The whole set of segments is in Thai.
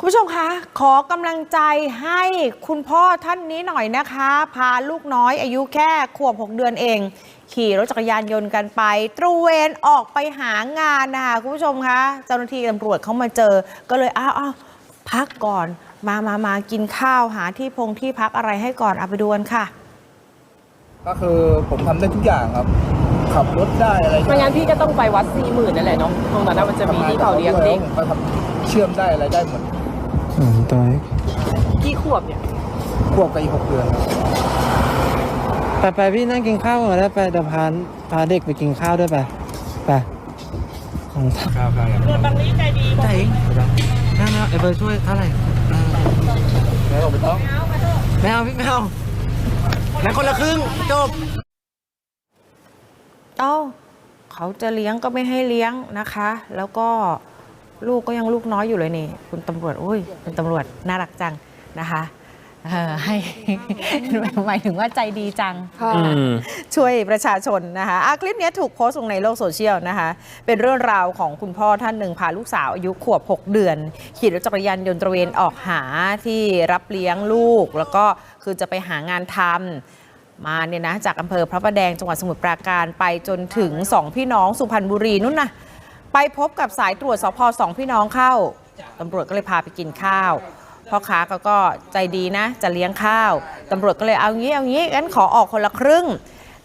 คุณผู้ชมคะ ขอกำลังใจให้คุณพ่อท่านนี้หน่อยนะคะ พาลูกน้อยอายุแค่ขวบ 6 เดือนเอง ขี่รถจักรยานยนต์กันไป ตระเวนออกไปหางานนะคะคุณผู้ชมคะเจ้าหน้าที่ตำรวจเขามาเจอ ก็เลยอ้าวอ้าวพักก่อน มามามากินข้าวหาที่พงที่พักอะไรให้ก่อนเอาไปดูกันค่ะ ก็คือผมทำได้ทุกอย่างครับ ขับรถได้อะไรไม่งั้นพี่ก็ต้องไปวัดสี่หมื่นนั่นแหละเนาะตรงนั้นนะมันจะมีที่เขาเลี้ยงเด็กผมก็ทำเชื่อมได้อะไรได้หมด สองตัวกี่ขวบเนี่ยควบกับอีกหกเดือนครับไปไปพี่นั่งกินข้าวก่อนได้ไปเดี๋ยวพาพาเด็กไปกินข้าวด้วยไปไปของข้าวข้าวตำรวจบางนี้ใจดีใจเองนั่นนะไอ้เบอร์ช่วยเท่าไหร่เออแล้วเราไม่ต้องไม่เอาพี่ไม่เอางั้นคนละครึ่งจบเอ้าเขาจะเลี้ยงก็ไม่ให้เลี้ยงนะคะ แล้วก็ ลูกก็ยังลูกน้อยอยู่เลยนี่ คุณตำรวจอุ้ยคุณตำรวจน่ารักจังนะคะเออให้ หมายถึงว่าใจดีจังช่วยประชาชนนะคะอะคลิปนี้ถูกโพสต์ลงในโลกโซเชียลนะคะ เป็นเรื่องราวของคุณพ่อท่านหนึ่งพาลูกสาวอายุขวบ 6 เดือน ขี่รถจักรยานยนต์ตระเวนออกหาที่รับเลี้ยงลูก แล้วก็คือจะไปหางานทำมาเนี่ยนะจากอำเภอพระประแดงจังหวัดสมุทรปราการไปจนถึงสองพี่น้องสุพรรณบุรีนู่นนะ ไปพบกับสายตรวจสพสองพี่น้องเข้าตำรวจก็เลยพาไปกินข้าวพ่อค้าเขาก็ใจดีนะ จะเลี้ยงข้าวตำรวจก็เลยเอางี้เอางี้งั้นขอออกคนละครึ่ง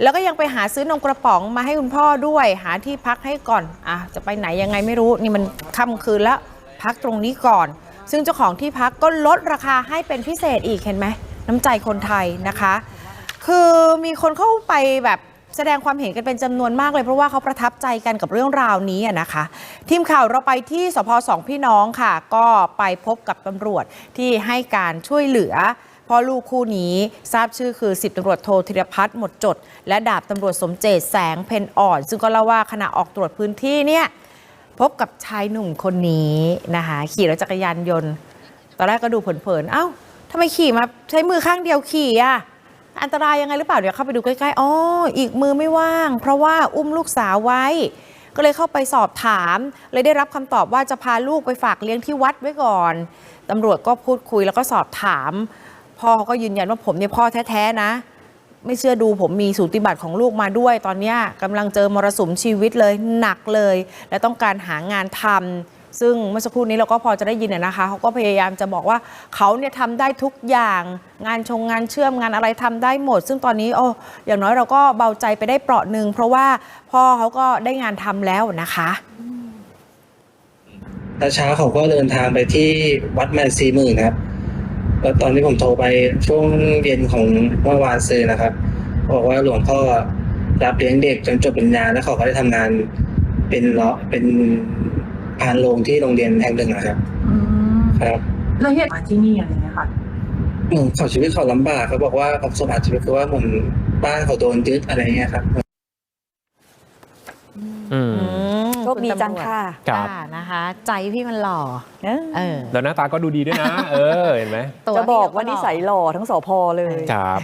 แล้วก็ยังไปหาซื้อนมกระป๋องมาให้คุณพ่อด้วย หาที่พักให้ก่อนอะจะไปไหนยังไงไม่รู้นี่มันค่ำคืนแล้วพักตรงนี้ก่อน ซึ่งเจ้าของที่พักก็ลดราคาให้เป็นพิเศษอีกเห็นไหมน้ำใจคนไทยนะคะ คือมีคนเข้าไปแบบ แสดงความเห็นกันเป็นจำนวนมากเลยเพราะว่าเขาประทับใจกันกับเรื่องราวนี้นะคะ ทีมข่าวเราไปที่สพสองพี่น้องค่ะ ก็ไปพบกับตำรวจที่ให้การช่วยเหลือพ่อลูกคู่นี้ทราบชื่อคือ10ตำรวจโทธีรพัฒน์หมดจด และดาบตำรวจสมเจตแสงเพนอ่อน ซึ่งก็เล่าว่าขณะออกตรวจพื้นที่เนี่ยพบกับชายหนุ่มคนนี้นะคะขี่รถจักรยานยนต์ ตอนแรกก็ดูเผินๆ เอ้าทำไมขี่มาใช้มือข้างเดียวขี่อะ อันตรายยังไงหรือเปล่าเดี๋ยวเข้าไปดูใกล้ๆอ๋ออีกมือไม่ว่าง เพราะว่าอุ้มลูกสาวไว้ ก็เลยเข้าไปสอบถาม เลยได้รับคำตอบว่าจะพาลูกไปฝากเลี้ยงที่วัดไว้ก่อนตำรวจก็พูดคุยแล้วก็สอบถาม พ่อเขาก็ยืนยันว่าผมเนี่ยพ่อแท้ๆนะ ไม่เชื่อดูผมมีสูติบัตรของลูกมาด้วย ตอนนี้กำลังเจอมรสุมชีวิตเลยหนักเลย และต้องการหางานทำ ซึ่งเมื่อสักครู่นี้เราก็พอจะได้ยินอะนะคะเขาก็พยายามจะบอกว่าเขาเนี่ยทำได้ทุกอย่าง งานชงงานเชื่อมงานอะไรทำได้หมด ซึ่งตอนนี้โอ้อย่างน้อยเราก็เบาใจไปได้เปราะหนึ่งเพราะว่าพ่อเขาก็ได้งานทำแล้วนะคะตอนเช้าเขาก็เดินทางไปที่วัดแมนซีหมื่นครับแล้วตอนที่ผมโทรไปช่วงเย็นของเมื่อวานซื้อนะครับ บอกว่าหลวงพ่อรับเลี้ยงเด็กจนจบปริญญาแล้วเขาก็ได้ทำงานเป็นเลาะเป็น พานโรงที่โรงเรียนแห่งหนึ่งนะครับครับแล้วเหตุมาที่นี่อะไรเงี้ยค่ะ เหมือนเขาชีวิตเขาลำบากเขาบอกว่าความสมบัติชีวิตคือว่าเหมือนบ้านเขาโดนยึดอะไรเงี้ยครับ อืม โชคดีจังค่ะ ครับ อ่านะคะ ใจพี่มันหล่อ เอ้ยเออ แล้วหน้าตาก็ดูดีด้วยนะ เออ เห็นไหมตัวจะบอกพี่ว่าหล่นิสัยหล่อทั้งสพเลย ครับ